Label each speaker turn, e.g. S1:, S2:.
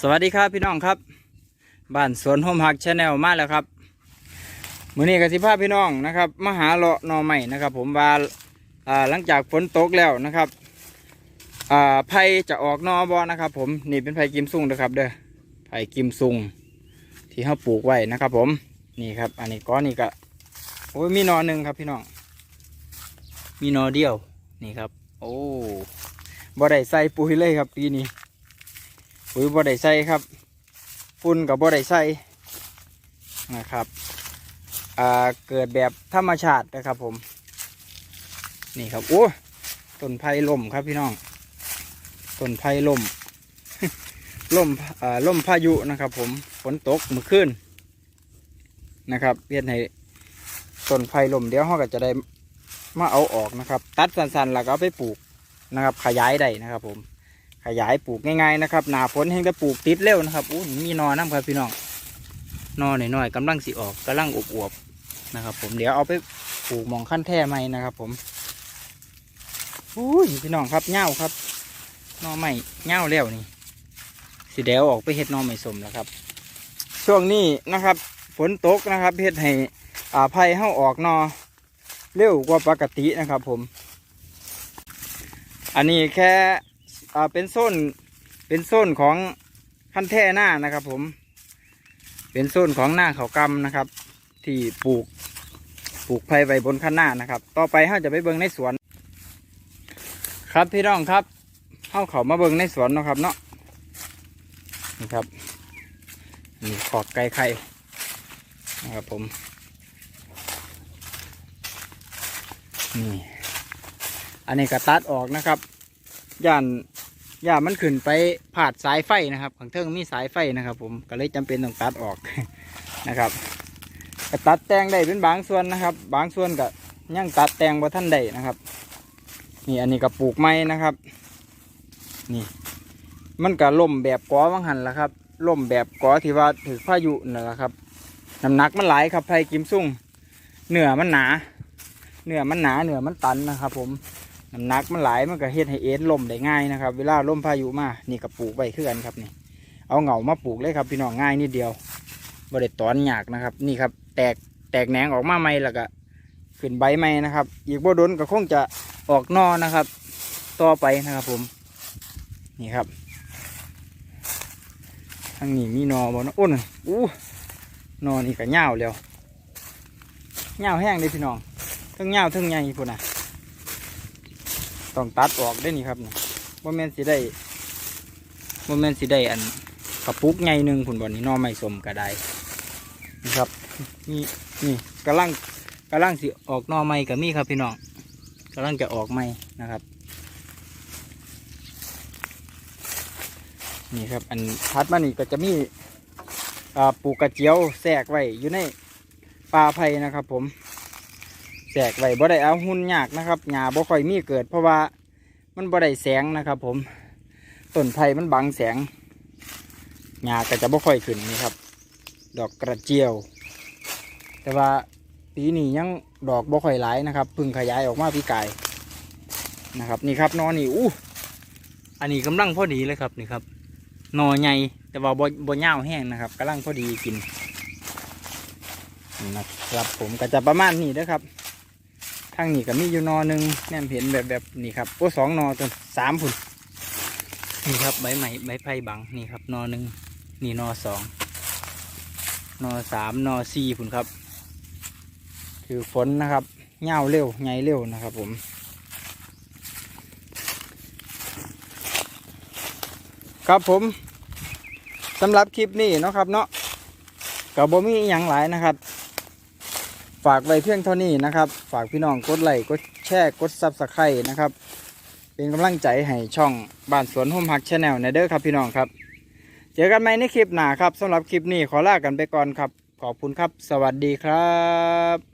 S1: สวัสดีครับพี่น้องครับ บ้านสวนโฮมฮักชาแนลมาแล้วครับมื้อนี้กสิภาพพี่น้องนะครับมาหาเลาะนอใหม่นะครับ ผมว่าหลังจากฝนตกแล้วนะครับอ่าไผ่จะออกนอบอนะครับ ผมนี่เป็นไผ่กิมซุงนะครับ เด้อไผ่กิมซุงที่เขาปลูกไว้นะครับ ผมนี่ครับ อันนี้ก้อนนี่ก็โอ้ยมีนอหนึ่งครับพี่น้อง มีนอเดียวนี่ครับ โอ้บ่ได้ใส่ปุ๋ยเลยครับปีนี้ ปุ๋ยบ่ได้ใส่ครับฝุ่นกับบ่ได้ใส่นะครับอ่าเกิดแบบธรรมชาตินะครับผม นี่ครับโอ้ต้นไผ่ล่มครับพี่น้องต้นไผ่ล่มล่มอ่าล่มพายุนะครับ ผมฝนตกเมื่อคืนนะครับเพียนให้ต้นไผ่ล่มเดี๋ยวเขาก็จะได้มาเอาออกนะครับ ตัดสั้นๆแล้วก็ไปปลูกนะครับ ขยายได้นะครับผม ขยายปลูกง่ายๆนะครับหนาฝนแห้งจะปลูกติดเร็วนะครับอู้มีนอน้ำครับพี่น้องนอหน่อยๆกำลังสิออกกำลังอวบๆนะครับ ผมเดี๋ยวเอาไปปลูกมองขั้นแท่ใหม่นะครับ ผมอู้ยพี่น้องครับเง่าครับนอใหม่เง่าแล้วนี่สิเดี๋ยวออกไปเฮ็ดนอใหม่สมแล้วครับ ช่วงนี้นะครับฝนตกนะครับเฮ็ดให้อ่าไผ่เข้าออกนอเร็วกว่าปกตินะครับ ผม อันนี้แค่ อ่าเป็นโซนเป็นโซนของคันแท่หน้านะครับผม เป็นโซนของหน้าเขากำนะครับ ที่ปลูกปลูกไผ่ไว้บนคันหน้านะครับ ต่อไปเราจะไปเบิ่งในสวน ครับพี่น้องครับเข้าเขามาเบิ่งในสวนนะครับเนาะนี่ครับนี่ขอกไก่ไข่นะครับผมนี่อันนี้ก็ตัดออกนะครับย่าน ย่ามันขึ้นไปผาดสายไฟนะครับข้างเทิงมีสายไฟนะครับ ผมก็เลยจำเป็นต้องตัดออกนะครับก็ตัดแต่งได้เป็นบางส่วนนะครับ บางส่วนก็ยังตัดแต่งบ่ท่านใดนะครับ นี่อันนี้ก็ปลูกไม้นะครับ นี่ มันก็ล่มแบบกอวังหันละครับล่มแบบกอที่ว่าถือพายุนั่นแหละครับน้ำหนักมันหลายครับไผ่กิมซุ่งเหนือมันหนาเหนือมันหนาเหนือมันตันนะครับ ผม น้ำหนักมันหลายมันก็เฮ็ดให้เอ็นล่มได้ง่ายนะครับ เวลาล่มพายุมานี่ก็ปลูกไว้คือกันครับนี่ เอาเหงามาปลูกเลยครับพี่น้องง่ายนิดเดียวบ่ได้ตอนหยากนะครับ นี่ครับ แตกแตกแหนงออกมาใหม่แล้วก็ขึ้นใบใหม่นะครับ อีกบ่ดนก็คงจะออกนอนะครับ ต่อไปนะครับผม นี่ครับทางนี้มีนอบ่นาะอ้นอู้นอนี่ก็เงาแล้วเงาแห้งเลยพี่น้องทั้งเงาทั้งใหญ่พุ่นน่ะ ต้องตัดออกได้นี่ครับโมเมนสิได้โมเมนสิได้อันกระปุกใหญ่หนึ่งผุนบอลนี่นอไม่สมก็ได้นี่ครับนี่นี่กำลังกำลังสิออกนอใหม่กับมีครับพี่น้องกำลังจะออกใหม่นะครับ นี่ครับอันทัดมานี่ก็จะมีปลูกกระเจียวแทรกไว้อยู่ในป่าไผ่นะครับผม แจกไว้บ่ได้เอาหุ่นยากนะครับหญ้าบ่ค่อยมีเกิด เพราะว่ามันบ่ได้แสงนะครับ ผมต้นไผ่มันบังแสงหญ้าก็จะบ่ค่อยขึ้นนี่ครับ ดอกกระเจียว แต่ว่าปีนี้ยังดอกบ่ค่อยหลายนะครับพึ่งขยายออกมาปีกายนะครับ นี่ครับนอนี่อู้อันนี้กำลังพอดีเลยครับนี่ครับนอใหญ่แต่ว่าบ่บ่ยาวแห้งนะครับกำลังพอดีกินนะครับผมก็จะประมาณนี้นะครับ ทางนี้ก็มีอยู่นอหนึ่งแนมเห็นแบบแบบนี่ครับโอ้สองนอจนสามผุนนี่ครับใบใหม่ใบไผ่บังนี่ครับนอหนึ่งนี่นอสองนอสามนอสี่ผุนครับ คือฝนนะครับเง่าวเร็วไงเร็วนะครับผมครับผมสำหรับคลิปนี้เนาะครับเนาะกับบ่มีอย่างหลายนะครับ ฝากไว้เพียงเท่านี้นะครับ ฝากพี่น้องกดไลค์กดแชร์กดซับสไครต์นะครับ เป็นกำลังใจให้ช่องบ้านสวนหุ่มหักชาแนลในเด้อครับพี่น้องครับ เจอกันใหม่ในคลิปหน้าครับสำหรับคลิปนี้ขอลากันไปก่อนครับ ขอบคุณครับ สวัสดีครับ